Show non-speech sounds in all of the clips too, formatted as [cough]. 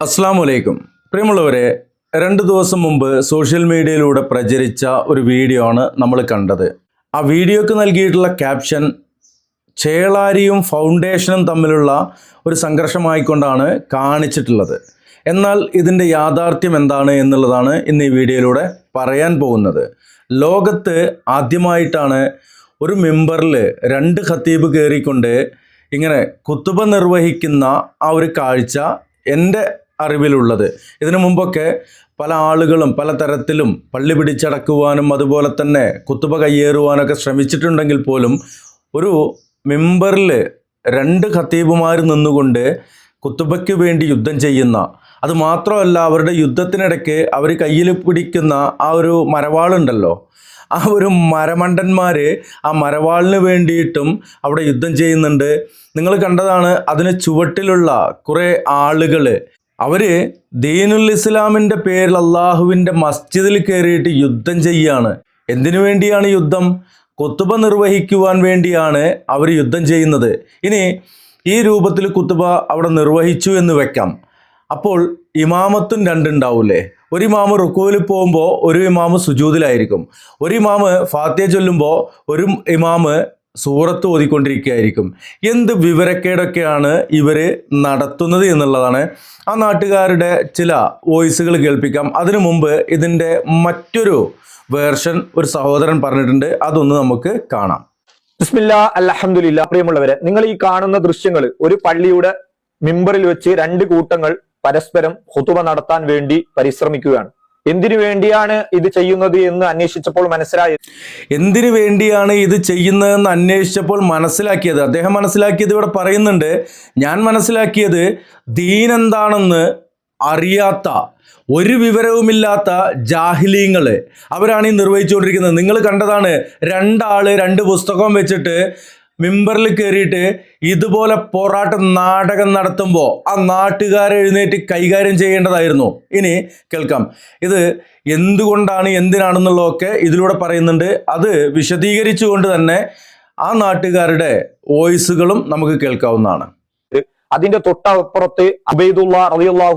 അസ്സാം വലൈക്കും പ്രിയമുള്ളവരെ രണ്ട് ദിവസം മുമ്പ് സോഷ്യൽ മീഡിയയിലൂടെ പ്രചരിച്ച ഒരു വീഡിയോ ആണ് നമ്മൾ കണ്ടത്. ആ വീഡിയോക്ക് നൽകിയിട്ടുള്ള ക്യാപ്ഷൻ ചേളാരിയും ഫൗണ്ടേഷനും തമ്മിലുള്ള ഒരു സംഘർഷമായിക്കൊണ്ടാണ് കാണിച്ചിട്ടുള്ളത്. എന്നാൽ ഇതിന്റെ യാഥാർത്ഥ്യം എന്താണ് എന്നുള്ളതാണ് ഇന്ന് ഈ വീഡിയോയിലൂടെ പറയാൻ പോകുന്നത്. ലോകത്ത് ആദ്യമായിട്ടാണ് ഒരു മെമ്പറിൽ രണ്ട് ഖത്തീബ് കയറിക്കൊണ്ട് ഇങ്ങനെ കുത്തുബ നിർവഹിക്കുന്ന ആ ഒരു കാഴ്ച എന്റെ അറിവിലുള്ളത്. ഇതിനു മുമ്പൊക്കെ പല ആളുകളും പല തരത്തിലും പള്ളി പിടിച്ചടക്കുവാനും അതുപോലെ തന്നെ കുത്തുബ കയ്യേറുവാനൊക്കെ ശ്രമിച്ചിട്ടുണ്ടെങ്കിൽ പോലും ഒരു മെമ്പറിൽ രണ്ട് ഖത്തീബുമാർ നിന്നുകൊണ്ട് കുത്തുബയ്ക്ക് വേണ്ടി യുദ്ധം ചെയ്യുന്ന അത് മാത്രമല്ല അവരുടെ യുദ്ധത്തിനിടയ്ക്ക് അവർ കയ്യിൽ പിടിക്കുന്ന ആ ഒരു മരവാളുണ്ടല്ലോ. ആ ഒരു മരമണ്ടന്മാർ ആ മരവാളിന് വേണ്ടിയിട്ടും അവിടെ യുദ്ധം ചെയ്യുന്നുണ്ട്. നിങ്ങൾ കണ്ടതാണ് അതിന് ചുവട്ടിലുള്ള കുറേ ആളുകൾ അവർ ദീനുൽ ഇസ്ലാമിന്റെ പേരിൽ അള്ളാഹുവിന്റെ മസ്ജിദിൽ കയറിയിട്ട് യുദ്ധം ചെയ്യാണ്. എന്തിനു വേണ്ടിയാണ് യുദ്ധം? കുത്തുബ നിർവഹിക്കുവാൻ വേണ്ടിയാണ് അവർ യുദ്ധം ചെയ്യുന്നത്. ഇനി ഈ രൂപത്തിൽ കുത്തുബ അവിടെ നിർവഹിച്ചു എന്ന് വെക്കാം. അപ്പോൾ ഇമാമത്തും രണ്ടുണ്ടാവൂലേ? ഒരു ഇമാമ് റുക്കുവിൽ പോകുമ്പോൾ ഒരു ഇമാമ് സുജൂതിലായിരിക്കും. ഒരു ഇമാമ് ഫാത്തിയ ചൊല്ലുമ്പോൾ ഒരു ഇമാമ് സൂറത്ത് ഓതിക്കൊണ്ടിരിക്കുകയായിരിക്കും. എന്ത് വിവരക്കേടൊക്കെയാണ് ഇവർ നടത്തുന്നത് എന്നുള്ളതാണ്. ആ നാട്ടുകാരുടെ ചില വോയിസുകൾ കേൾപ്പിക്കാം. അതിനു മുമ്പ് ഇതിന്റെ മറ്റൊരു വേർഷൻ ഒരു സഹോദരൻ പറഞ്ഞിട്ടുണ്ട്. അതൊന്ന് നമുക്ക് കാണാം. ബിസ്മില്ല അലഹമുല്ല പ്രിയമുള്ളവരെ നിങ്ങൾ ഈ കാണുന്ന ദൃശ്യങ്ങൾ ഒരു പള്ളിയുടെ മിമ്പറിൽ വെച്ച് രണ്ട് കൂട്ടങ്ങൾ പരസ്പരം ഹുതുവ നടത്താൻ വേണ്ടി പരിശ്രമിക്കുകയാണ്. എന്തിനു വേണ്ടിയാണ് ഇത് ചെയ്യുന്നത് എന്ന് അന്വേഷിച്ചപ്പോൾ മനസ്സിലായത് എന്തിനു വേണ്ടിയാണ് ഇത് ചെയ്യുന്നതെന്ന് അന്വേഷിച്ചപ്പോൾ മനസ്സിലാക്കിയത്. അദ്ദേഹം മനസ്സിലാക്കിയത് ഇവിടെ പറയുന്നുണ്ട്. ഞാൻ മനസ്സിലാക്കിയത് ദീൻ എന്താണെന്ന് അറിയാത്ത ഒരു വിവരവുമില്ലാത്ത ജാഹിലീങ്ങൾ അവരാണ് ഈ നിർവഹിച്ചുകൊണ്ടിരിക്കുന്നത്. നിങ്ങൾ കണ്ടതാണ് രണ്ടാൾ രണ്ട് പുസ്തകം വെച്ചിട്ട് മിമ്പറിൽ കയറിയിട്ട് ഇതുപോലെ പോറാട്ട നാടകം നടത്തുമ്പോൾ ആ നാട്ടുകാരെ എഴുന്നേറ്റ് കൈകാര്യം ചെയ്യേണ്ടതായിരുന്നു. ഇനി കേൾക്കാം. ഇത് എന്തുകൊണ്ടാണ് എന്തിനാണെന്നുള്ളതൊക്കെ ഇതിലൂടെ പറയുന്നുണ്ട്. അത് വിശദീകരിച്ചുകൊണ്ട് തന്നെ ആ നാട്ടുകാരുടെ വോയിസുകളും നമുക്ക് കേൾക്കാവുന്നതാണ്. അതിന്റെ തൊട്ടപ്പുറത്ത് അബൈദുള്ള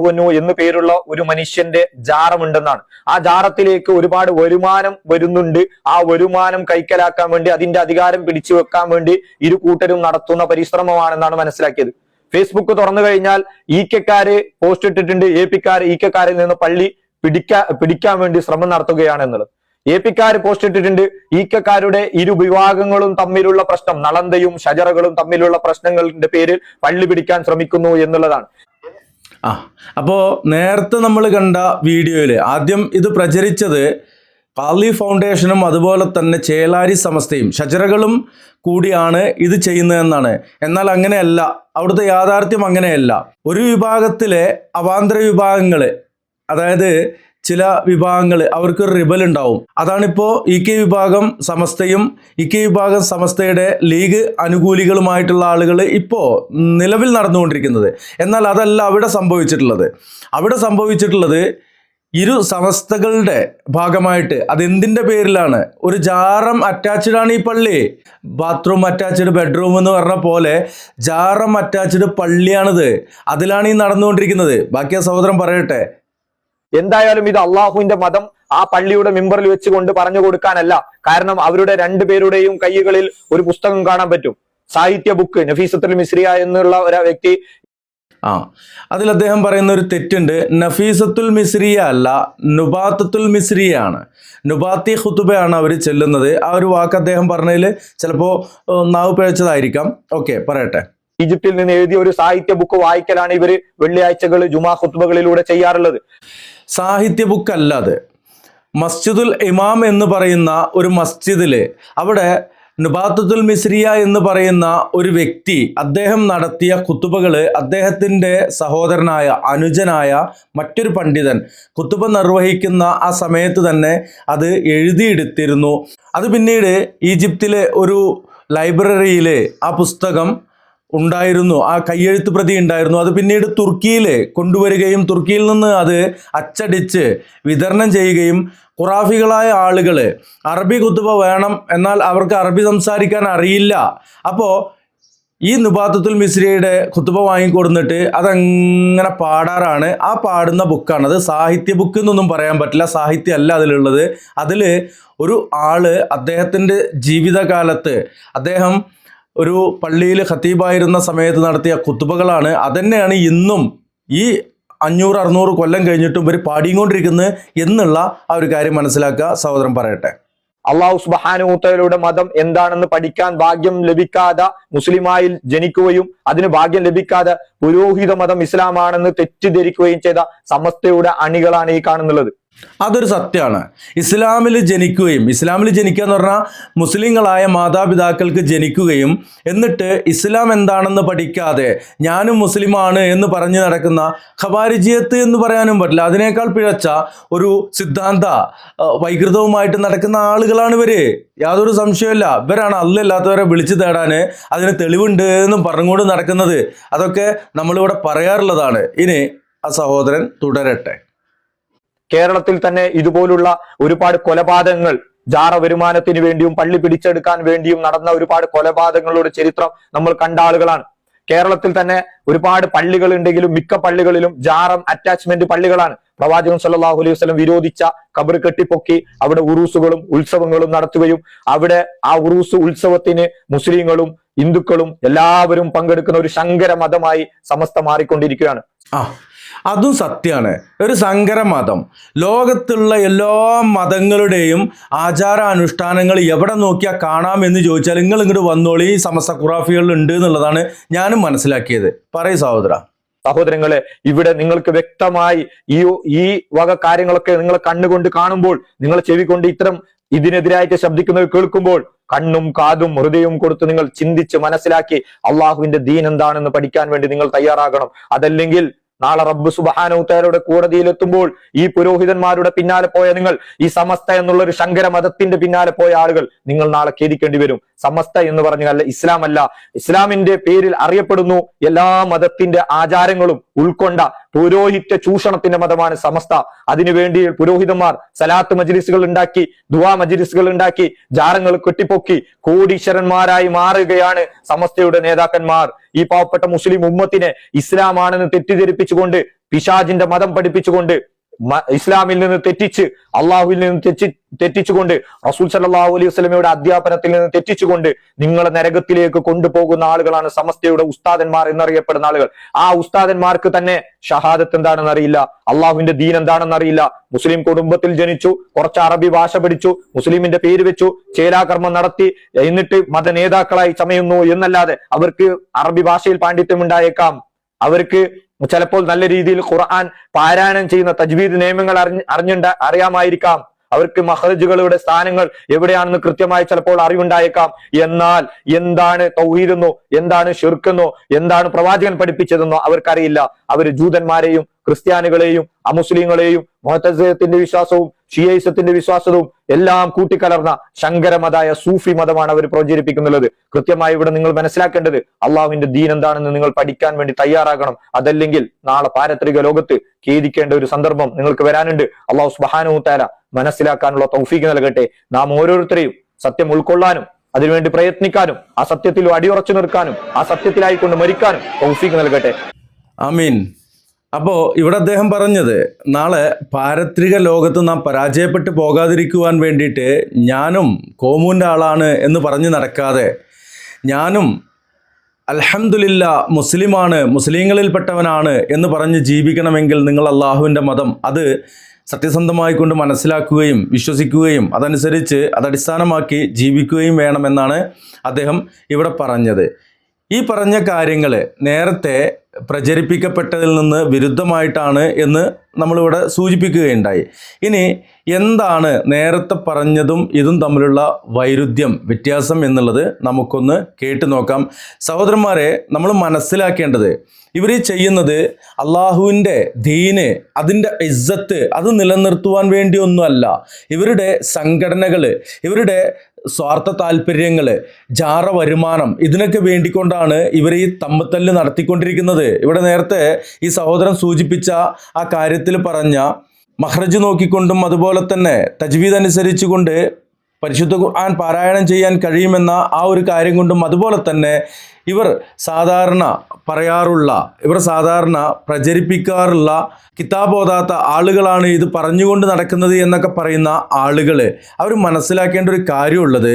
അനു എന്ന് പേരുള്ള ഒരു മനുഷ്യന്റെ ജാറമുണ്ടെന്നാണ്. ആ ജാറത്തിലേക്ക് ഒരുപാട് വരുമാനം വരുന്നുണ്ട്. ആ വരുമാനം കൈക്കലാക്കാൻ വേണ്ടി അതിന്റെ അധികാരം പിടിച്ചു വെക്കാൻ വേണ്ടി ഇരു കൂട്ടരും നടത്തുന്ന പരിശ്രമമാണെന്നാണ് മനസ്സിലാക്കിയത്. ഫേസ്ബുക്ക് തുറന്നു കഴിഞ്ഞാൽ ഈക്കക്കാര് കെക്കാര് പോസ്റ്റ് ഇട്ടിട്ടുണ്ട്. എ പിക്കാര് ഈക്കക്കാരിൽ കെക്കാരിൽ നിന്ന് പള്ളി പിടിക്കാ പിടിക്കാൻ വേണ്ടി ശ്രമം നടത്തുകയാണ് എന്നുള്ളത്. എ പിക്കാർ പോസ്റ്റ് ഇട്ടിട്ടുണ്ട്. ഈക്കക്കാരുടെ കെക്കാരുടെ ഇരു വിഭാഗങ്ങളും തമ്മിലുള്ള പ്രശ്നം നളന്തയും ഷജറകളും തമ്മിലുള്ള പ്രശ്നങ്ങളുടെ പേരിൽ പള്ളി പിടിക്കാൻ ശ്രമിക്കുന്നു എന്നുള്ളതാണ്. ആ അപ്പോൾ നേരത്തെ നമ്മൾ കണ്ട വീഡിയോയിൽ ആദ്യം ഇത് പ്രചരിച്ചത് കാലി ഫൗണ്ടേഷനും അതുപോലെ തന്നെ ചേലാരി സമസ്തയും ഷജറകളും കൂടിയാണ് ഇത് ചെയ്യുന്നതെന്നാണ്. എന്നാൽ അങ്ങനെയല്ല അവിടുത്തെ യാഥാർത്ഥ്യം അങ്ങനെയല്ല. ഒരു വിഭാഗത്തിലെ അവാന്തര വിഭാഗങ്ങൾ അതായത് ചില വിഭാഗങ്ങൾ അവർക്ക് റിബൽ ഉണ്ടാവും. അതാണിപ്പോൾ ഇ കെ വിഭാഗം സമസ്തയും ഇ കെ വിഭാഗം സമസ്തയുടെ ലീഗ് അനുകൂലികളുമായിട്ടുള്ള ആളുകൾ ഇപ്പോൾ നിലവിൽ നടന്നുകൊണ്ടിരിക്കുന്നത്. എന്നാൽ അതല്ല അവിടെ സംഭവിച്ചിട്ടുള്ളത്. അവിടെ സംഭവിച്ചിട്ടുള്ളത് ഇരു സമസ്തകളുടെ ഭാഗമായിട്ട് അതെന്തിന്റെ പേരിലാണ്? ഒരു ജാറം അറ്റാച്ച്ഡ് ആണ് ഈ പള്ളി. ബാത്റൂം അറ്റാച്ച്ഡ് ബെഡ്റൂം എന്ന് പറഞ്ഞ പോലെ ജാറം അറ്റാച്ച്ഡ് പള്ളിയാണിത്. അതിലാണ് ഈ നടന്നുകൊണ്ടിരിക്കുന്നത്. ബാക്കി ആ സഹോദരൻ പറയട്ടെ. എന്തായാലും ഇത് അള്ളാഹുവിന്റെ മതം ആ പള്ളിയുടെ മെമ്പറിൽ വെച്ചുകൊണ്ട് പറഞ്ഞു കൊടുക്കാനല്ല. കാരണം അവരുടെ രണ്ടുപേരുടെയും കൈകളിൽ ഒരു പുസ്തകം കാണാൻ പറ്റും. സാഹിത്യ ബുക്ക് നഫീസത്തുൽ മിസ്രിയ എന്നുള്ള ഒരു വ്യക്തി. ആ അതിൽ അദ്ദേഹം പറയുന്ന ഒരു തെറ്റുണ്ട്. നഫീസത്തുൽ മിസ്രിയ അല്ല നുബാത്തത്തുൽ മിസ്രിയ ആണ്. നുബാത്തി ഖുത്തുബയാണ് അവർ ചെല്ലുന്നത്. ആ ഒരു വാക്ക് അദ്ദേഹം പറഞ്ഞതിൽ ചിലപ്പോൾ നാവ് പിഴച്ചതായിരിക്കാം. ഓക്കെ പറയട്ടെ. ഈജിപ്തിൽ നിന്ന് എഴുതിയ ഒരു സാഹിത്യ ബുക്ക് വായിക്കലാണ് ഇവർ വെള്ളിയാഴ്ചകൾ ജുമാ ഹുത്തുബകളിലൂടെ ചെയ്യാറുള്ളത്. സാഹിത്യ ബുക്ക് അല്ലാതെ മസ്ജിദുൽ ഇമാം എന്ന് പറയുന്ന ഒരു മസ്ജിദിൽ അവിടെ നുബാത്തുൽ മിസ്രിയ എന്ന് പറയുന്ന ഒരു വ്യക്തി അദ്ദേഹം നടത്തിയ കുത്തുബകൾ അദ്ദേഹത്തിന്റെ സഹോദരനായ അനുജനായ മറ്റൊരു പണ്ഡിതൻ. കുത്തുബ നിർവഹിക്കുന്ന ആ സമയത്ത് തന്നെ അത് എഴുതിയെടുത്തിരുന്നു. അത് പിന്നീട് ഈജിപ്തിലെ ഒരു ലൈബ്രറിയിൽ ആ പുസ്തകം ഉണ്ടായിരുന്നു. ആ കയ്യെഴുത്ത് പ്രതി ഉണ്ടായിരുന്നു. അത് പിന്നീട് തുർക്കിയിൽ കൊണ്ടുവരികയും തുർക്കിയിൽ നിന്ന് അത് അച്ചടിച്ച് വിതരണം ചെയ്യുകയും ഖുറാഫികളായ ആളുകൾ അറബി കുത്തുബ വേണം എന്നാൽ അവർക്ക് അറബി സംസാരിക്കാൻ അറിയില്ല. അപ്പോൾ ഈ നുബാത്തത്തുൽ മിശ്രിയുടെ കുത്തുബ വാങ്ങിക്കൊടുന്നിട്ട് അതങ്ങനെ പാടാറാണ്. ആ പാടുന്ന ബുക്കാണ്. അത് സാഹിത്യ ബുക്ക് എന്നൊന്നും പറയാൻ പറ്റില്ല. സാഹിത്യമല്ല അതിലുള്ളത്. അതിൽ ഒരു ആൾ അദ്ദേഹത്തിന്റെ ജീവിതകാലത്ത് അദ്ദേഹം ഒരു പള്ളിയിൽ ഖത്തീബായിരുന്ന സമയത്ത് നടത്തിയ കുത്തുബകളാണ് അതന്നെയാണ് ഇന്നും ഈ അഞ്ഞൂറ് അറുന്നൂറ് കൊല്ലം കഴിഞ്ഞിട്ടും ഇവർ പാടിക്കൊണ്ടിരിക്കുന്നത് എന്നുള്ള ആ ഒരു കാര്യം മനസ്സിലാക്കുക. സഹോദരൻ പറയട്ടെ. അള്ളാഹു സുബാനുത്തയുടെ മതം എന്താണെന്ന് പഠിക്കാൻ ഭാഗ്യം ലഭിക്കാതെ മുസ്ലിമായി ജനിക്കുകയും അതിന് ഭാഗ്യം ലഭിക്കാതെ പുരോഹിത മതം ഇസ്ലാമാണെന്ന് തെറ്റിദ്ധരിക്കുകയും ചെയ്ത സമസ്തയുടെ അണികളാണ് ഈ കാണുന്നുള്ളത്. അതൊരു സത്യമാണ് ഇസ്ലാമിൽ ജനിക്കുകയും ഇസ്ലാമിൽ ജനിക്കുക എന്ന് പറഞ്ഞാൽ മുസ്ലിങ്ങളായ മാതാപിതാക്കൾക്ക് ജനിക്കുകയും എന്നിട്ട് ഇസ്ലാം എന്താണെന്ന് പഠിക്കാതെ ഞാനും മുസ്ലിമാണ് എന്ന് പറഞ്ഞു നടക്കുന്ന ഖബാരിജിയത്ത് എന്ന് പറയാനും പറ്റില്ല. അതിനേക്കാൾ പിഴച്ച ഒരു സിദ്ധാന്ത വൈകൃതവുമായിട്ട് നടക്കുന്ന ആളുകളാണ് ഇവർ. യാതൊരു സംശയമില്ല ഇവരാണ് അല്ലല്ലാത്തവരെ വിളിച്ചു തേടാൻ അതിന് തെളിവുണ്ട് എന്നും പറഞ്ഞുകൊണ്ട് നടക്കുന്നത്. അതൊക്കെ നമ്മളിവിടെ പറയാറുള്ളതാണ്. ഇനി ആ സഹോദരൻ തുടരട്ടെ. കേരളത്തിൽ തന്നെ ഇതുപോലുള്ള ഒരുപാട് കൊലപാതകങ്ങൾ ജാറ വരുമാനത്തിന് വേണ്ടിയും പള്ളി പിടിച്ചെടുക്കാൻ വേണ്ടിയും നടന്ന ഒരുപാട് കൊലപാതകങ്ങളുടെ ചരിത്രം നമ്മൾ കണ്ട ആളുകളാണ്. കേരളത്തിൽ തന്നെ ഒരുപാട് പള്ളികൾ ഉണ്ടെങ്കിലും മിക്ക പള്ളികളിലും ജാറം അറ്റാച്ച്മെന്റ് പള്ളികളാണ്. പ്രവാചകൻ സല്ലാഹു അലൈഹി വസ്ലം വിരോധിച്ച കബർ കെട്ടിപ്പൊക്കി അവിടെ ഉറൂസുകളും ഉത്സവങ്ങളും നടത്തുകയും അവിടെ ആ ഉറൂസ് ഉത്സവത്തിന് മുസ്ലിങ്ങളും ഹിന്ദുക്കളും എല്ലാവരും പങ്കെടുക്കുന്ന ഒരു ശങ്കര മതമായി സമസ്ത മാറിക്കൊണ്ടിരിക്കുകയാണ്. അതും സത്യമാണ് ഒരു സങ്കര മതം. ലോകത്തുള്ള എല്ലാ മതങ്ങളുടെയും ആചാരാനുഷ്ഠാനങ്ങൾ എവിടെ നോക്കിയാൽ കാണാം എന്ന് ചോദിച്ചാൽ നിങ്ങൾ ഇങ്ങോട്ട് വന്നോളി ഈ സമസ്ത ഖുറാഫികളിൽ ഉണ്ട് എന്നുള്ളതാണ് ഞാനും മനസ്സിലാക്കിയത്. പറയൂ സഹോദര. സഹോദരങ്ങളെ ഇവിടെ നിങ്ങൾക്ക് വ്യക്തമായി ഈ ഈ വക കാര്യങ്ങളൊക്കെ നിങ്ങൾ കണ്ണുകൊണ്ട് കാണുമ്പോൾ നിങ്ങൾ ചെവി കൊണ്ട് ഇത്തരം ഇതിനെതിരായിട്ട് ശബ്ദിക്കുന്നത് കേൾക്കുമ്പോൾ കണ്ണും കാതും ഹൃദയവും കൊടുത്ത് നിങ്ങൾ ചിന്തിച്ച് മനസ്സിലാക്കി അള്ളാഹുവിന്റെ ദീൻ എന്താണെന്ന് പഠിക്കാൻ വേണ്ടി നിങ്ങൾ തയ്യാറാകണം. അതല്ലെങ്കിൽ നാളെ റബ്ബ് സുബാനോത്തയുടെ കോടതിയിലെത്തുമ്പോൾ ഈ പുരോഹിതന്മാരുടെ പിന്നാലെ പോയ നിങ്ങൾ ഈ സമസ്ത എന്നുള്ള ഒരു ശങ്കര മതത്തിന്റെ പിന്നാലെ പോയ ആളുകൾ നിങ്ങൾ നാളെ ഖേദിക്കേണ്ടി വരും. സമസ്ത എന്ന് പറഞ്ഞാൽ ഇസ്ലാം അല്ല. ഇസ്ലാമിന്റെ പേരിൽ അറിയപ്പെടുന്നു എല്ലാ മതത്തിന്റെ ആചാരങ്ങളും ഉൾക്കൊണ്ട പുരോഹിത ചൂഷണത്തിന്റെ മതമാണ് സമസ്ത. അതിനുവേണ്ടി പുരോഹിതന്മാർ സലാത്ത് മജിലിസുകൾ ഉണ്ടാക്കി ദുവാ മജിലിസുകൾ ഉണ്ടാക്കി ജാറങ്ങൾ കെട്ടിപ്പൊക്കി കോടീശ്വരന്മാരായി മാറുകയാണ് സമസ്തയുടെ നേതാക്കന്മാർ. ഈ പാവപ്പെട്ട മുസ്ലിം ഉമ്മത്തിനെ ഇസ്ലാമാണെന്ന് തെറ്റിദ്ധരിപ്പിച്ചുകൊണ്ട് പിശാജിന്റെ മതം പഠിപ്പിച്ചുകൊണ്ട് ഇസ്ലാമിൽ നിന്ന് തെറ്റിച്ച് അള്ളാഹുവിൽ നിന്ന് തെറ്റി തെറ്റിച്ചുകൊണ്ട് റസൂൽ സല്ലാഹു അലൈഹി വസ്ലമയുടെ അധ്യാപനത്തിൽ നിന്ന് തെറ്റിച്ചുകൊണ്ട് നിങ്ങളെ നരകത്തിലേക്ക് കൊണ്ടുപോകുന്ന ആളുകളാണ് സമസ്തയുടെ ഉസ്താദന്മാർ എന്നറിയപ്പെടുന്ന ആളുകൾ. ആ ഉസ്താദന്മാർക്ക് തന്നെ ഷഹാദത്ത് എന്താണെന്ന് അറിയില്ല അള്ളാഹുവിന്റെ ദീൻ എന്താണെന്ന് അറിയില്ല. മുസ്ലിം കുടുംബത്തിൽ ജനിച്ചു കുറച്ച് അറബി ഭാഷ പഠിച്ചു മുസ്ലിമിന്റെ പേര് വെച്ചു ചേരാകർമ്മം നടത്തി എന്നിട്ട് മത നേതാക്കളായി ചമയുന്നു എന്നല്ലാതെ അവർക്ക് അറബി ഭാഷയിൽ പാണ്ഡിത്യം ഉണ്ടായേക്കാം അവർക്ക് ചിലപ്പോൾ നല്ല രീതിയിൽ ഖുർആൻ പാരായണം ചെയ്യുന്ന തജ്വീദ് നിയമങ്ങൾ അറിഞ്ഞ് അറിഞ്ഞുണ്ട അറിയാമായിരിക്കാം. അവർക്ക് മഹറജുകളുടെ സ്ഥാനങ്ങൾ എവിടെയാണെന്ന് കൃത്യമായി ചിലപ്പോൾ അറിവുണ്ടായേക്കാം. എന്നാൽ എന്താണ് തൗഹീദെന്നോ എന്താണ് ഷിർക്കെന്നോ എന്താണ് പ്രവാചകൻ പഠിപ്പിച്ചതെന്നോ അവർക്കറിയില്ല. അവർ ജൂതന്മാരെയും ക്രിസ്ത്യാനികളെയും അമുസ്ലിങ്ങളെയും മൊഹത്തസത്തിന്റെ വിശ്വാസവും ഷിയൈസത്തിന്റെ വിശ്വാസവും എല്ലാം കൂട്ടിക്കലർന്ന ശങ്കരമതായ സൂഫി മതമാണ് അവർ പ്രചരിപ്പിക്കുന്നുള്ളത് കൃത്യമായി ഇവിടെ നിങ്ങൾ മനസ്സിലാക്കേണ്ടത് അള്ളാഹുവിന്റെ ദീൻ എന്താണെന്ന് നിങ്ങൾ പഠിക്കാൻ വേണ്ടി തയ്യാറാകണം. അതല്ലെങ്കിൽ നാളെ പാരത്രിക ലോകത്ത് ഖേദിക്കേണ്ട ഒരു സന്ദർഭം നിങ്ങൾക്ക് വരാനുണ്ട്. അള്ളാഹു സുബാനുത്താല മനസ്സിലാക്കാനുള്ള തൗഫീക്ക് നൽകട്ടെ. നാം ഓരോരുത്തരെയും സത്യം ഉൾക്കൊള്ളാനും അതിനുവേണ്ടി പ്രയത്നിക്കാനും ആ സത്യത്തിൽ അടിയുറച്ചു നിൽക്കാനും ആ സത്യത്തിലായിക്കൊണ്ട് മരിക്കാനും തൗഫീക്ക് നൽകട്ടെ. അമീൻ അപ്പോൾ ഇവിടെ അദ്ദേഹം പറഞ്ഞത് നാളെ പാരത്രിക ലോകത്ത് നാം പരാജയപ്പെട്ടു പോകാതിരിക്കുവാൻ വേണ്ടിയിട്ട് ഞാനും കോമൂന്റെ ആളാണ് എന്ന് പറഞ്ഞ് നടക്കാതെ ഞാനും അൽഹംദുലില്ല മുസ്ലിമാണ് മുസ്ലിങ്ങളിൽപ്പെട്ടവനാണ് എന്ന് പറഞ്ഞ് ജീവിക്കണമെങ്കിൽ നിങ്ങൾ അള്ളാഹുവിന്റെ മതം അത് സത്യസന്ധമായി കൊണ്ട് മനസ്സിലാക്കുകയും വിശ്വസിക്കുകയും അതനുസരിച്ച് അതടിസ്ഥാനമാക്കി ജീവിക്കുകയും വേണമെന്നാണ് അദ്ദേഹം ഇവിടെ പറഞ്ഞത്. ഈ പറഞ്ഞ കാര്യങ്ങൾ നേരത്തെ പ്രചരിപ്പിക്കപ്പെട്ടതിൽ നിന്ന് വിരുദ്ധമായിട്ടാണ് എന്ന് നമ്മളിവിടെ സൂചിപ്പിക്കുകയുണ്ടായി. ഇനി എന്താണ് നേരത്തെ പറഞ്ഞതും ഇതും തമ്മിലുള്ള വൈരുദ്ധ്യം വ്യത്യാസം എന്നുള്ളത് നമുക്കൊന്ന് കേട്ടു നോക്കാം. സഹോദരന്മാരെ നമ്മൾ മനസ്സിലാക്കേണ്ടത് ഇവർ ചെയ്യുന്നത് അള്ളാഹുവിന്റെ ദീന് അതിന്റെ ഇസ്സത്ത് അത് നിലനിർത്തുവാൻ വേണ്ടിയൊന്നുമല്ല. ഇവരുടെ സംഘടനകൾ ഇവരുടെ സ്വാർത്ഥ താല്പര്യങ്ങൾ ജാറ വരുമാനം ഇതിനൊക്കെ വേണ്ടിക്കൊണ്ടാണ് ഇവർ ഈ തമ്മത്തല്ല് നടത്തിക്കൊണ്ടിരിക്കുന്നത്. ഇവിടെ നേരത്തെ ഈ സഹോദരൻ സൂചിപ്പിച്ച ആ കാര്യത്തിൽ പറഞ്ഞ മഹ്റജ് നോക്കിക്കൊണ്ടും അതുപോലെ തന്നെ തജ്വീദ് അനുസരിച്ചുകൊണ്ട് പരിശുദ്ധ ഖുർആൻ പാരായണം ചെയ്യാൻ കഴിയുമെന്ന ആ ഒരു കാര്യം കൊണ്ടും അതുപോലെ തന്നെ ഇവർ സാധാരണ പറയാറുള്ള ഇവർ സാധാരണ പ്രചരിപ്പിക്കാറുള്ള കിതാബ് ഓതാത്ത ആളുകളാണ് ഇത് പറഞ്ഞുകൊണ്ട് നടക്കുന്നത് എന്നൊക്കെ പറയുന്ന ആളുകൾ അവർ മനസ്സിലാക്കേണ്ട ഒരു കാര്യമുള്ളത്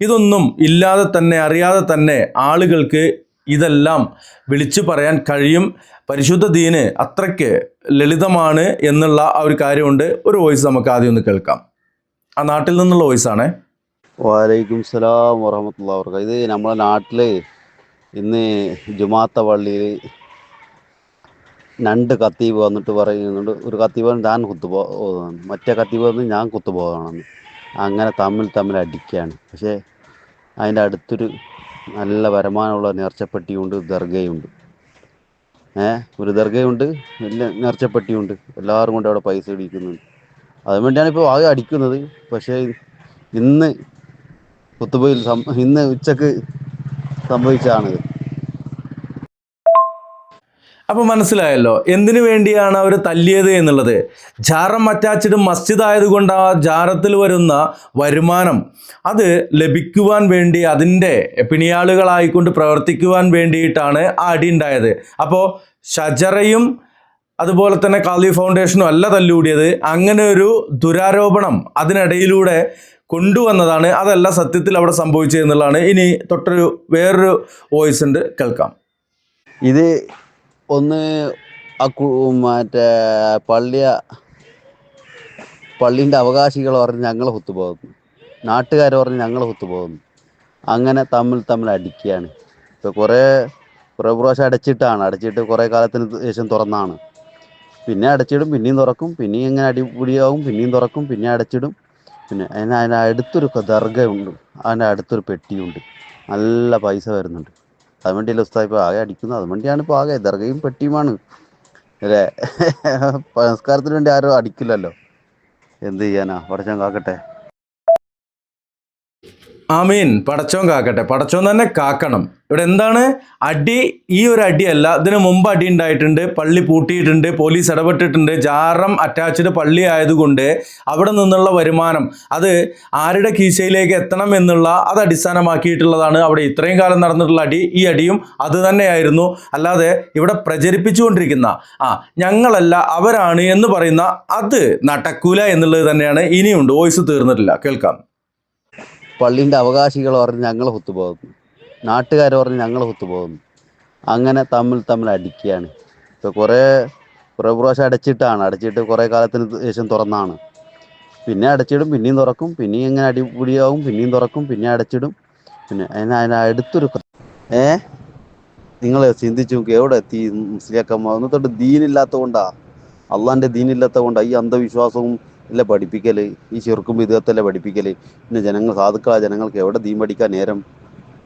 ഇതൊന്നും ഇല്ലാതെ തന്നെ അറിയാതെ തന്നെ ആളുകൾക്ക് ഇതെല്ലാം വിളിച്ചു പറയാൻ കഴിയും. പരിശുദ്ധ ദീന് അത്രയ്ക്ക് ലളിതമാണ് എന്നുള്ള ആ ഒരു കാര്യമുണ്ട്. ഒരു വോയിസ് നമുക്ക് ആദ്യം ഒന്ന് കേൾക്കാം. ആ നാട്ടിൽ നിന്നുള്ള വോയിസ് ആണേ വാലൈക്കും സലാം വറഹമത്തുള്ള ഇത് നമ്മളെ നാട്ടിൽ ഇന്ന് ജുമാത്ത പള്ളിയിൽ രണ്ട് കത്തീബ് വന്നിട്ട് പറയുന്നുണ്ട്. ഒരു കത്തീബ് ഞാൻ കുത്തുപോ മറ്റേ കത്തീബ് വന്ന് ഞാൻ കുത്തുപോകണമെന്ന്. അങ്ങനെ തമ്മിൽ തമ്മിൽ അടിക്കുകയാണ്. പക്ഷേ അതിന്റെ അടുത്തൊരു നല്ല വരുമാനമുള്ള നേർച്ചപ്പെട്ടിയുണ്ട് ദർഗയുണ്ട്. ഏ ഒരു ദർഗയുണ്ട് വലിയ നേർച്ചപ്പെട്ടിയുണ്ട്. എല്ലാവരും കൊണ്ട് അവിടെ പൈസ ഇടിക്കുന്നുണ്ട്. അതിന് വേണ്ടിയാണ് ഇപ്പോൾ ആകെ അടിക്കുന്നത്. പക്ഷേ ഇന്ന് കുത്തുബയിൽ ഇന്ന് ഉച്ചയ്ക്ക് സംഭവിച്ചതാണിത് അപ്പോൾ മനസ്സിലായല്ലോ എന്തിനു വേണ്ടിയാണ് അവർ തല്ലിയത് എന്നുള്ളത്? ജാറം അറ്റാച്ച്ഡ് മസ്ജിദ് ആയതുകൊണ്ട് ആ ജാറത്തിൽ വരുന്ന വരുമാനം അത് ലഭിക്കുവാൻ വേണ്ടി അതിന്റെ പിണിയാളുകളായിക്കൊണ്ട് പ്രവർത്തിക്കുവാൻ വേണ്ടിയിട്ടാണ് ആ അടി ഉണ്ടായത്. അപ്പോൾ ഷജറയും അതുപോലെ തന്നെ കാലി ഫൗണ്ടേഷനും അല്ല തല്ലുകൂടിയത് അങ്ങനെ ഒരു ദുരാരോപണം അതിനിടയിലൂടെ കൊണ്ടുവന്നതാണ്. അതല്ല സത്യത്തിൽ അവിടെ സംഭവിച്ചത് എന്നുള്ളതാണ് ഇനി തൊട്ടൊരു വേറൊരു വോയിസ് ഉണ്ട്. കേൾക്കാം. ഇത് ഒന്ന് മറ്റേ പള്ളിയ പള്ളീന്റെ അവകാശികൾ പറഞ്ഞ് ഞങ്ങൾ ഒത്തുപോകുന്നു. നാട്ടുകാർ പറഞ്ഞ് ഞങ്ങൾ ഒത്തുപോകുന്നു. അങ്ങനെ തമ്മിൽ തമ്മിൽ അടിക്കുകയാണ്. ഇപ്പോൾ കുറേ കുറേ പ്രാവശ്യം അടച്ചിട്ടാണ്. അടച്ചിട്ട് കുറേ കാലത്തിന് ശേഷം തുറന്നാണ്. പിന്നെ അടച്ചിടും പിന്നെയും തുറക്കും പിന്നെയും ഇങ്ങനെ അടിപൊളിയാവും പിന്നെയും തുറക്കും പിന്നെ അടച്ചിടും. പിന്നെ അതിന് അതിന് അടുത്തൊരു ദർഗയുണ്ട്. അതിന്റെ അടുത്തൊരു പെട്ടിയുണ്ട്. നല്ല പൈസ വരുന്നുണ്ട്. അത് വേണ്ടിയല്ല ഉസ്താദ് ഇപ്പോൾ ആകെ അടിക്കുന്നത്? അത് വേണ്ടിയാണ് ഇപ്പോൾ ആകെ. ദർഗയും പെട്ടിയുമാണ്. അല്ലേ? [laughs] സംസ്കാരത്തിന് വേണ്ടി ആരും അടിക്കില്ലല്ലോ. എന്ത് ചെയ്യാനാ? പഠിച്ചാൻ കാക്കട്ടെ. ആമീൻ. പടച്ചോൻ കാക്കട്ടെ. പടച്ചോൻ തന്നെ കാക്കണം. ഇവിടെ എന്താണ്? അടി ഈ ഒരു അടിയല്ല. ഇതിനു മുമ്പ് അടി ഉണ്ടായിട്ടുണ്ട്. പള്ളി പൂട്ടിയിട്ടുണ്ട്. പോലീസ് ഇടപെട്ടിട്ടുണ്ട്. ജാറം അറ്റാച്ച്ഡ് പള്ളി ആയതുകൊണ്ട് അവിടെ നിന്നുള്ള വരുമാനം അത് ആരുടെ കീശയിലേക്ക് എത്തണം എന്നുള്ള അത് അടിസ്ഥാനമാക്കിയിട്ടുള്ളതാണ് അവിടെ ഇത്രയും കാലം നടന്നിട്ടുള്ള അടി. ഈ അടിയും അത് തന്നെയായിരുന്നു. അല്ലാതെ ഇവിടെ പ്രചരിപ്പിച്ചുകൊണ്ടിരിക്കുന്ന ആ ഞങ്ങളല്ല അവരാണ് എന്ന് പറയുന്ന അത് നടക്കൂല എന്നുള്ളത് തന്നെയാണ്. ഇനിയുണ്ട്. വോയിസ് തീർന്നിട്ടില്ല. കേൾക്കാം. പള്ളീന്റെ അവകാശികൾ പറഞ്ഞ് ഞങ്ങൾ ഒത്തുപോകുന്നു നാട്ടുകാർ പറഞ്ഞ് ഞങ്ങൾ ഒത്തുപോകുന്നു അങ്ങനെ തമ്മിൽ തമ്മിൽ അടിക്കുകയാണ്. ഇപ്പോൾ കുറേ കുറേ പ്രാവശ്യം അടച്ചിട്ടാണ്. അടച്ചിട്ട് കുറേ കാലത്തിന് ശേഷം തുറന്നാണ്. പിന്നെ അടച്ചിടും പിന്നെയും തുറക്കും പിന്നെയും ഇങ്ങനെ അടിപൊളിയാവും പിന്നെയും തുറക്കും പിന്നെ അടച്ചിടും. പിന്നെ അതിന് അതിന് അടുത്തൊരു ഏ? നിങ്ങൾ ചിന്തിച്ചു നോക്കി എവിടെ എത്തി മുസ്ലിയാക്കന്മാർ? എന്നിട്ട് ദീനില്ലാത്ത കൊണ്ടാ അള്ളാന്റെ ദീനില്ലാത്ത കൊണ്ടാ ഈ അന്ധവിശ്വാസവും അല്ലേ പഠിപ്പിക്കൽ ഈ ചെറുക്കും വിധത്തല്ലേ പഠിപ്പിക്കൽ പിന്നെ ജനങ്ങൾ സാധുക്കള ജനങ്ങൾക്ക് എവിടെ തീമടിക്കാൻ നേരം?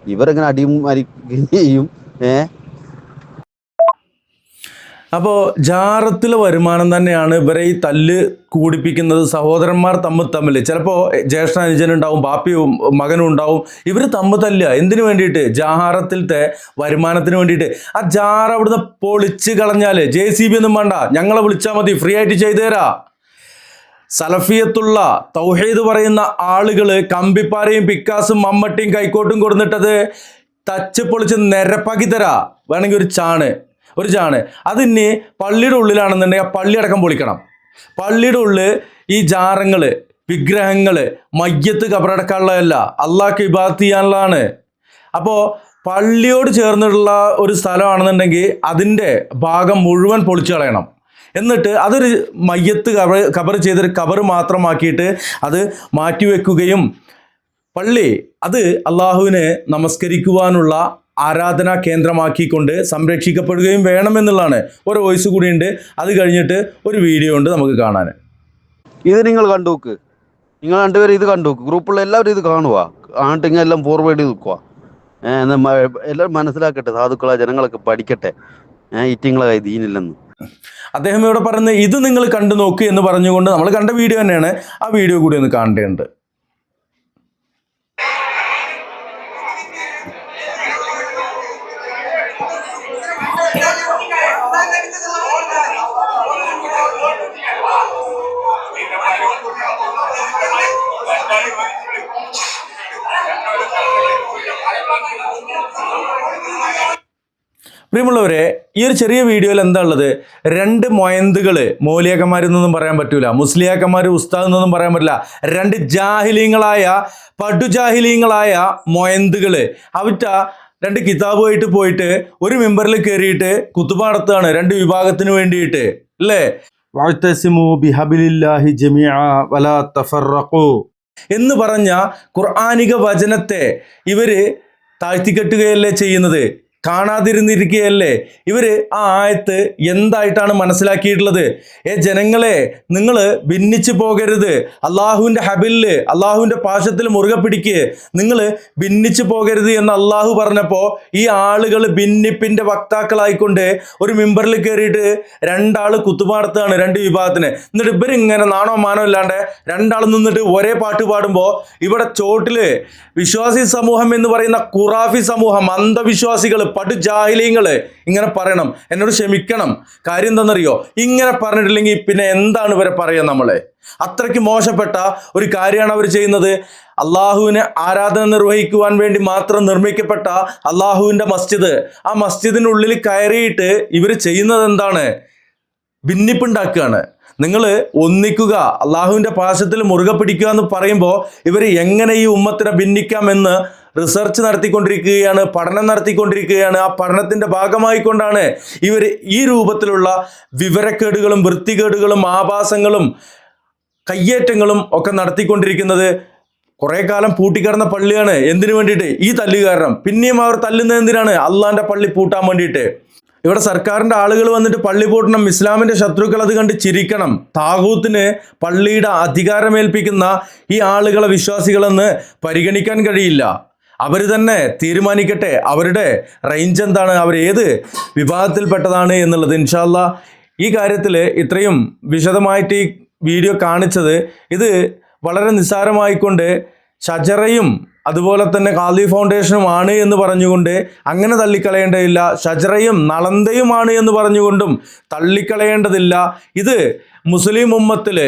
ഇവരെങ്ങനെ അടിയും മരിക്കുകയും ചെയ്യും? ഏ? അപ്പോൾ ജാറത്തിലെ വരുമാനം തന്നെയാണ് ഇവരെ ഈ തല്ല് കൂടിപ്പിക്കുന്നത്. സഹോദരന്മാർ തമ്മിൽ തമ്മിൽ ചിലപ്പോൾ ജ്യേഷ്ഠ അനുജനുണ്ടാവും ബാപ്പിയും മകനും ഉണ്ടാവും. ഇവർ തമ്മിൽ തല്ല എന്തിനു വേണ്ടിയിട്ട്? ജാറത്തിലത്തെ വരുമാനത്തിന് വേണ്ടിയിട്ട്. ആ ജാർ അവിടുന്ന് പൊളിച്ച് കളഞ്ഞാൽ ജെ സി ബി ഒന്നും വേണ്ട. ഞങ്ങളെ വിളിച്ചാൽ മതി. ഫ്രീ ആയിട്ട് ചെയ്തു തരാം. സലഫിയത്തുള്ള തൗഹീദ് പറയുന്ന ആളുകൾ കമ്പിപ്പാരയും പിക്കാസും മമ്മട്ടിയും കൈക്കോട്ടും കൊടുത്തിട്ടത് തച്ച് പൊളിച്ച് നിരപ്പാക്കി തരാ. വേണമെങ്കിൽ ഒരു ചാണ് ഒരു ചാണ്. അതിന് പള്ളിയുടെ ഉള്ളിലാണെന്നുണ്ടെങ്കിൽ ആ പള്ളി അടക്കം പൊളിക്കണം. പള്ളിയുടെ ഉള്ളിൽ ഈ ജാറങ്ങൾ വിഗ്രഹങ്ങൾ മയ്യത്ത് കബറടക്കാനുള്ളതല്ല അള്ളാഹ്ക്ക് ഇബാത്ത് ചെയ്യാനുള്ളതാണ്. അപ്പോൾ പള്ളിയോട് ചേർന്നിട്ടുള്ള ഒരു സ്ഥലമാണെന്നുണ്ടെങ്കിൽ അതിന്റെ ഭാഗം മുഴുവൻ പൊളിച്ചു കളയണം. എന്നിട്ട് അതൊരു മയ്യത്ത് കവർ കവർ ചെയ്തൊരു കവർ മാത്രമാക്കിയിട്ട് അത് മാറ്റിവെക്കുകയും പള്ളി അത് അള്ളാഹുവിനെ നമസ്കരിക്കുവാനുള്ള ആരാധനാ കേന്ദ്രമാക്കിക്കൊണ്ട് സംരക്ഷിക്കപ്പെടുകയും വേണമെന്നുള്ളതാണ്. ഒരു വോയിസ് കൂടിയുണ്ട്. അത് കഴിഞ്ഞിട്ട് ഒരു വീഡിയോ ഉണ്ട് നമുക്ക് കാണാൻ. ഇത് നിങ്ങൾ കണ്ടു നോക്ക് നിങ്ങൾ രണ്ടുപേരും ഇത് കണ്ടു നോക്ക് ഗ്രൂപ്പുള്ള എല്ലാവരും ഇത് കാണുക ആണ്ടിങ്ങ എല്ലാം ഫോർവേഡ് ചെയ്ത് നിൽക്കുക എല്ലാവരും മനസ്സിലാക്കട്ടെ സാധുക്കളെ ജനങ്ങളൊക്കെ പഠിക്കട്ടെ. ഇറ്റിങ്ങളെ ദീനില്ലെന്ന്. അദ്ദേഹം ഇവിടെ പറയുന്നത് ഇത് നിങ്ങൾ കണ്ടു നോക്ക് എന്ന് പറഞ്ഞുകൊണ്ട് നമ്മൾ കണ്ട വീഡിയോ തന്നെയാണ്. ആ വീഡിയോ കൂടി ഒന്ന് കാണേണ്ടതുണ്ട്. പ്രിയമുള്ളവരെ ഈ ഒരു ചെറിയ വീഡിയോയിൽ എന്താ ഉള്ളത്? രണ്ട് മൊയന്തുകൾ മോലിയാക്കന്മാരെന്നൊന്നും പറയാൻ പറ്റൂല മുസ്ലിയാക്കന്മാർ ഉസ്താദ് എന്നൊന്നും പറയാൻ പറ്റില്ല. രണ്ട് ജാഹിലീങ്ങളായ പടുജാഹിലീങ്ങളായ മൊയന്തുകൾ അവറ്റ രണ്ട് കിതാബുമായിട്ട് പോയിട്ട് ഒരു മെമ്പറിൽ കയറിയിട്ട് കുത്തുപാടത്താണ് നടത്തുകയാണ് രണ്ട് വിഭാഗത്തിന് വേണ്ടിയിട്ട്. അല്ലേ? വാഴ്ത്തസിമു ബിഹബിലില്ലാഹി ജമിഅ വലാ തഫറഖു എന്ന് പറഞ്ഞ ഖുർആാനിക വചനത്തെ ഇവർ താഴ്ത്തിക്കെട്ടുകയല്ലേ ചെയ്യുന്നത്? കാണാതിരുന്നിരിക്കുകയല്ലേ? ഇവർ ആ ആയത്ത് എന്തായിട്ടാണ് മനസ്സിലാക്കിയിട്ടുള്ളത്? ഏ ജനങ്ങളെ നിങ്ങൾ ഭിന്നിച്ചു പോകരുത്. അള്ളാഹുവിന്റെ ഹബിൽ അള്ളാഹുവിന്റെ പാശത്തിൽ മുറുകെ പിടിക്ക്. നിങ്ങൾ ഭിന്നിച്ചു പോകരുത് എന്ന് അള്ളാഹു പറഞ്ഞപ്പോൾ ഈ ആളുകൾ ഭിന്നിപ്പിന്റെ വക്താക്കളായിക്കൊണ്ട് ഒരു മിമ്പറിൽ കയറിയിട്ട് രണ്ടാൾ കുത്തുപാടത്താണ് രണ്ട് വിഭാഗത്തിന്. എന്നിട്ട് ഇവരിങ്ങനെ നാണോ മാനോ ഇല്ലാണ്ട് രണ്ടാൾ നിന്നിട്ട് ഒരേ പാട്ട് പാടുമ്പോൾ ഇവിടെ ചോട്ടിൽ വിശ്വാസി സമൂഹം എന്ന് പറയുന്ന ഖുറാഫി സമൂഹം അന്ധവിശ്വാസികൾ പടുജാഹിലീങ്ങൾ ഇങ്ങനെ പറയണം. എന്നോട് ക്ഷമിക്കണം. കാര്യം എന്താണെന്നറിയോ? ഇങ്ങനെ പറഞ്ഞിട്ടില്ലെങ്കിൽ പിന്നെ എന്താണ് ഇവരെ പറയുക നമ്മളെ? അത്രയ്ക്ക് മോശപ്പെട്ട ഒരു കാര്യമാണ് അവർ ചെയ്യുന്നത്. അള്ളാഹുവിനെ ആരാധന നിർവഹിക്കുവാൻ വേണ്ടി മാത്രം നിർമ്മിക്കപ്പെട്ട അള്ളാഹുവിന്റെ മസ്ജിദ്. ആ മസ്ജിദിനുള്ളിൽ കയറിയിട്ട് ഇവർ ചെയ്യുന്നത് എന്താണ്? ഭിന്നിപ്പുണ്ടാക്കുകയാണ്. നിങ്ങൾ ഒന്നിക്കുക അള്ളാഹുവിന്റെ പാശത്തിൽ മുറുകെ പിടിക്കുക എന്ന് പറയുമ്പോൾ ഇവർ എങ്ങനെ ഈ ഉമ്മത്തിനെ ഭിന്നിക്കാമെന്ന് റിസർച്ച് നടത്തിക്കൊണ്ടിരിക്കുകയാണ് പഠനം നടത്തിക്കൊണ്ടിരിക്കുകയാണ്. ആ പഠനത്തിന്റെ ഭാഗമായിക്കൊണ്ടാണ് ഇവർ ഈ രൂപത്തിലുള്ള വിവരക്കേടുകളും വൃത്തികേടുകളും ആഭാസങ്ങളും കയ്യേറ്റങ്ങളും ഒക്കെ നടത്തിക്കൊണ്ടിരിക്കുന്നത്. കുറേ കാലം പൂട്ടിക്കിടന്ന പള്ളിയാണ്. എന്തിനു വേണ്ടിയിട്ട്? ഈ തല്ല് കാരണം. പിന്നെയും അവർ തല്ലുന്നത് എന്തിനാണ്? അള്ളാന്റെ പള്ളി പൂട്ടാൻ വേണ്ടിയിട്ട്. ഇവിടെ സർക്കാരിന്റെ ആളുകൾ വന്നിട്ട് പള്ളി പൂട്ടണം ഇസ്ലാമിന്റെ ശത്രുക്കൾ അത് കണ്ട് ചിരിക്കണം. താകൂത്തിന് പള്ളിയുടെ അധികാരമേൽപ്പിക്കുന്ന ഈ ആളുകളെ വിശ്വാസികളെന്ന് പരിഗണിക്കാൻ കഴിയില്ല. അവർ തന്നെ തീരുമാനിക്കട്ടെ. അവരുടെ റേഞ്ച് എന്താണ്? അവർ ഏത് വിഭാഗത്തിൽപ്പെട്ടതാണ് എന്നുള്ളത് ഇൻഷാല്ല ഈ കാര്യത്തിൽ ഇത്രയും വിശദമായിട്ട് ഈ വീഡിയോ കാണിച്ചത് ഇത് വളരെ നിസ്സാരമായിക്കൊണ്ട് ഷജറയും അതുപോലെ തന്നെ കാലി ഫൗണ്ടേഷനും ആണ് എന്ന് പറഞ്ഞുകൊണ്ട് അങ്ങനെ തള്ളിക്കളയേണ്ടതില്ല. ഷജറയും നളന്തയുമാണ് എന്ന് പറഞ്ഞുകൊണ്ടും തള്ളിക്കളയേണ്ടതില്ല. ഇത് മുസ്ലിം ഉമ്മത്തിൽ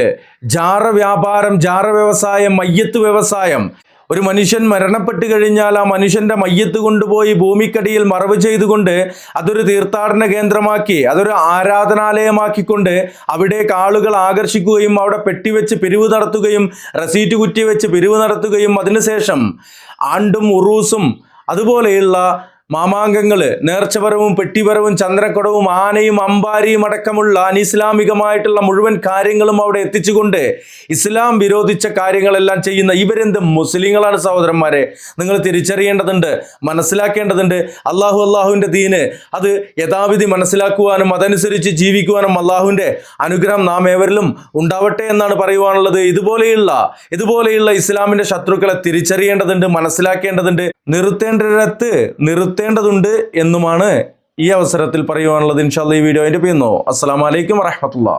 ജാറ വ്യാപാരം ജാറ വ്യവസായം മയ്യത്ത് വ്യവസായം ഒരു മനുഷ്യൻ മരണപ്പെട്ട് കഴിഞ്ഞാൽ ആ മനുഷ്യന്റെ മയ്യത്ത് കൊണ്ടുപോയി ഭൂമിക്കടിയിൽ മറവ് ചെയ്തുകൊണ്ട് അതൊരു തീർത്ഥാടന കേന്ദ്രമാക്കി അതൊരു ആരാധനാലയമാക്കിക്കൊണ്ട് അവിടെ കാളുകൾ ആകർഷിക്കുകയും അവിടെ പെട്ടിവെച്ച് പിരിവ് നടത്തുകയും റസീറ്റ് കുറ്റി വെച്ച് പിരിവ് നടത്തുകയും അതിനുശേഷം ആണ്ടും ഉറൂസും അതുപോലെയുള്ള മാമാങ്കങ്ങൾ നേർച്ചപരവും പെട്ടിപരവും ചന്ദ്രക്കുടവും ആനയും അമ്പാരിയും അടക്കമുള്ള അനിസ്ലാമികമായിട്ടുള്ള മുഴുവൻ കാര്യങ്ങളും അവിടെ എത്തിച്ചുകൊണ്ട് ഇസ്ലാം വിരോധിച്ച കാര്യങ്ങളെല്ലാം ചെയ്യുന്ന ഇവരെന്ത് മുസ്ലിങ്ങളാണ് സഹോദരന്മാരെ? നിങ്ങൾ തിരിച്ചറിയേണ്ടതുണ്ട് മനസ്സിലാക്കേണ്ടതുണ്ട്. അള്ളാഹു അള്ളാഹുവിന്റെ ദീന് അത് യഥാവിധി മനസ്സിലാക്കുവാനും അതനുസരിച്ച് ജീവിക്കുവാനും അള്ളാഹുവിന്റെ അനുഗ്രഹം നാം ഏവരിലും ഉണ്ടാവട്ടെ എന്നാണ് പറയുവാനുള്ളത്. ഇതുപോലെയുള്ള ഇതുപോലെയുള്ള ഇസ്ലാമിന്റെ ശത്രുക്കളെ തിരിച്ചറിയേണ്ടതുണ്ട് മനസ്സിലാക്കേണ്ടതുണ്ട്. നിർത്തേണ്ടിടത്ത് നിർത്തേണ്ടതുണ്ട് എന്നുമാണ് ഈ അവസരത്തിൽ പറയുവാനുള്ളത്. ഇൻഷാല്ല ഈ വീഡിയോ അതിന്റെ ചെയ്യുന്നു അസ്സാം വലൈക്കും വറഹമത്തുള്ള